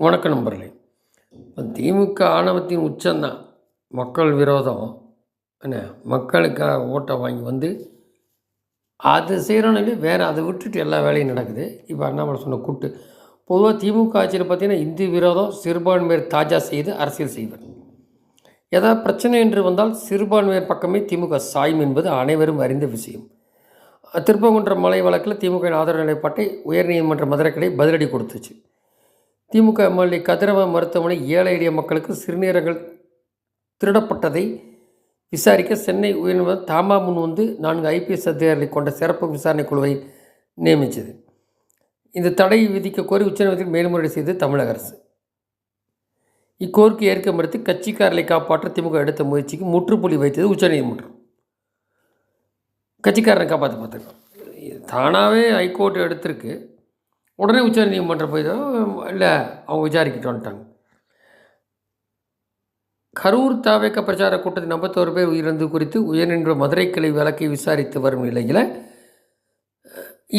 வணக்கம் நண்பர்களே. இப்போ திமுக ஆணவத்தின் உச்சம்தான். மக்கள் விரோதம். என்ன? மக்களுக்காக ஓட்டை வாங்கி வந்து அது செய்கிறோன்னு வேறு அதை விட்டுட்டு எல்லா வேலையும் நடக்குது. இப்போ அண்ணாமலை சொன்ன கூட்டு. பொதுவாக திமுக ஆட்சியில் பார்த்தீங்கன்னா இந்தி விரோதம் சிறுபான்மையர் தாஜா செய்து அரசியல் செய்வர். ஏதாவது பிரச்சனை என்று வந்தால் சிறுபான்மையர் பக்கமே திமுக சாயும் என்பது அனைவரும் அறிந்த விஷயம். திருப்பங்குன்ற மலை வழக்கில் திமுக ஆதரவு நிலைப்பாட்டை உயர்நீதிமன்ற மதுரை கிளை பதிலடி கொடுத்துச்சு. திமுக எம்எல்ஏ கதிரவன் மருத்துவமனை ஏழை எளிய மக்களுக்கு சிறுநீரகங்கள் திருடப்பட்டதை விசாரிக்க சென்னை உயர்நீதிமன்றம் தாமா முன் வந்து நான்கு ஐபிஎஸ் அதிகாரிகளை கொண்ட சிறப்பு விசாரணை குழுவை நியமித்தது. இந்த தடை விதிக்க கோரி உச்சநீதிமன்றத்தில் மேல்முறையீடு செய்தது தமிழக அரசு. இக்கோரிக்கை ஏற்க மறுத்து கட்சிக்காரர்களை காப்பாற்ற திமுக எடுத்த முயற்சிக்கு முற்றுப்புள்ளி வைத்தது உச்சநீதிமன்றம். கட்சிக்காரனை காப்பாற்ற பார்த்துக்கலாம். தானாகவே ஹைகோர்ட் எடுத்திருக்கு. உடனே உச்சநீதிமன்றம் போய் இல்லை அவங்க விசாரிக்கிட்டு வந்துட்டாங்க. கரூர் தாவேக்க பிரச்சார கூட்டத்தில் ஐம்பத்தோரு பேர் உயிரிழந்து குறித்து உயர்நின்ற மதுரை கிளை வழக்கை விசாரித்து வரும் நிலையில்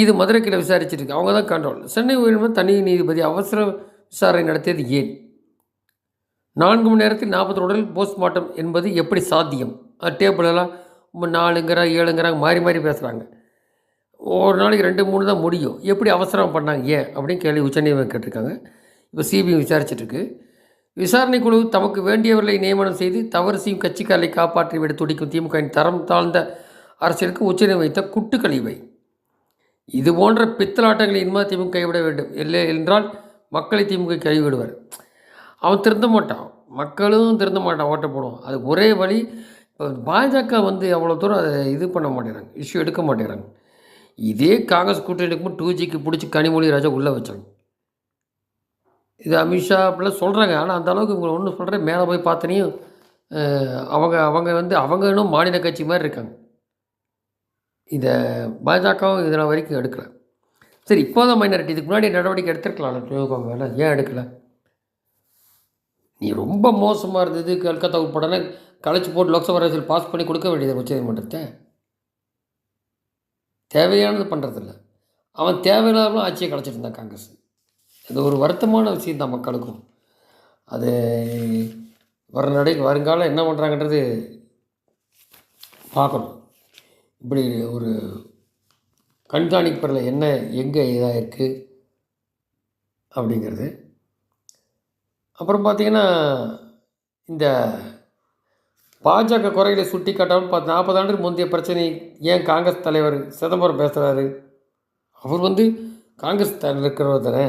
இது மதுரை கிளை விசாரிச்சிருக்கு. அவங்க தான் கண்ட்ரோல் சென்னை உயர்நீதிமன்றம் தனி நீதிபதி அவசர விசாரணை நடத்தியது ஏன்? நான்கு மணி நேரத்தில் நாற்பது உடல் போஸ்ட்மார்ட்டம் என்பது எப்படி சாத்தியம்? டேபிளெல்லாம் நாலுங்கிற ஏழுங்கிறாங்க மாறி மாறி பேசுகிறாங்க ஒரு நாளைக்கு ரெண்டு மூணு தான் முடியும். எப்படி அவசரம் பண்ணாங்க? ஏன்? அப்படின்னு கேள்வி உச்சநீதிமன்றம் கேட்டிருக்காங்க. இப்போ சிபிஐ விசாரிச்சிட்ருக்கு. விசாரணை குழு தமக்கு வேண்டியவர்களை நியமனம் செய்து தவறு செய்யும் கட்சிக்காரர்களை காப்பாற்றி விட துடிக்கும் திமுகவின் தரம் தாழ்ந்த அரசியலுக்கு உச்சநீதி வைத்த குட்டுக்கழிவை இது போன்ற பித்தலாட்டங்களை இனிமே திமுக கைவிட வேண்டும். இல்லை என்றால் மக்களை திமுக கைவிடுவார். அவன் திருந்த மாட்டான். மக்களும் திருந்த மாட்டான். ஓட்ட போடுவான். அது ஒரே வழி இப்போ பாஜக வந்து அவ்வளோ தூரம் அதை இது பண்ண மாட்டேறாங்க இஷ்யூ எடுக்க மாட்டேறாங்க இதே காங்கிரஸ் கூட்டணி இருக்கும்போது டூ ஜிக்கு பிடிச்சி கனிமொழி ராஜா உள்ளே வச்சாங்க. இது அமித்ஷா அப்படிலாம் சொல்கிறாங்க ஆனால் அந்த அளவுக்கு இவங்க ஒன்று சொல்கிறேன் மேலே போய் பார்த்தனையும் அவங்க அவங்க வந்து அவங்க இன்னும் மாநில கட்சி மாதிரி இருக்காங்க. இதை பாஜகவும் இதனால் வரைக்கும் எடுக்கலை. சரி இப்போ தான் மைனாரிட்டி இதுக்கு முன்னாடி நடவடிக்கை எடுத்துருக்கலாம். வேலை ஏன் எடுக்கலை? நீ ரொம்ப மோசமாக இருந்தது கல்கத்தா உட்படனா கலைச்சி போட்டு லோக்சபா அரசியல் பாஸ் பண்ணி கொடுக்க வேண்டியது உச்சநீதிமன்றத்தை. தேவையானது பண்ணுறதில்ல அவன் தேவையில்லாமலும் ஆட்சியை கலைச்சிட்டு இருந்தான் காங்கிரஸ். இது ஒரு வருத்தமான விஷயம் தான் மக்களுக்கும். அது வர நடை வருங்காலம் என்ன பண்ணுறாங்கன்றது பார்க்கணும். இப்படி ஒரு கண்காணிப்பதில் என்ன எங்கே இதாக இருக்குது அப்படிங்கிறது. அப்புறம் பார்த்திங்கன்னா இந்த பாஜக குறைகளை சுட்டி காட்டாமல் பார்த்து நாற்பது ஆண்டுக்கு முந்தைய பிரச்சனை ஏன் காங்கிரஸ் தலைவர் சிதம்பரம் பேசுகிறாரு அவர் வந்து காங்கிரஸ் தலைவர் இருக்கிறவர் தானே?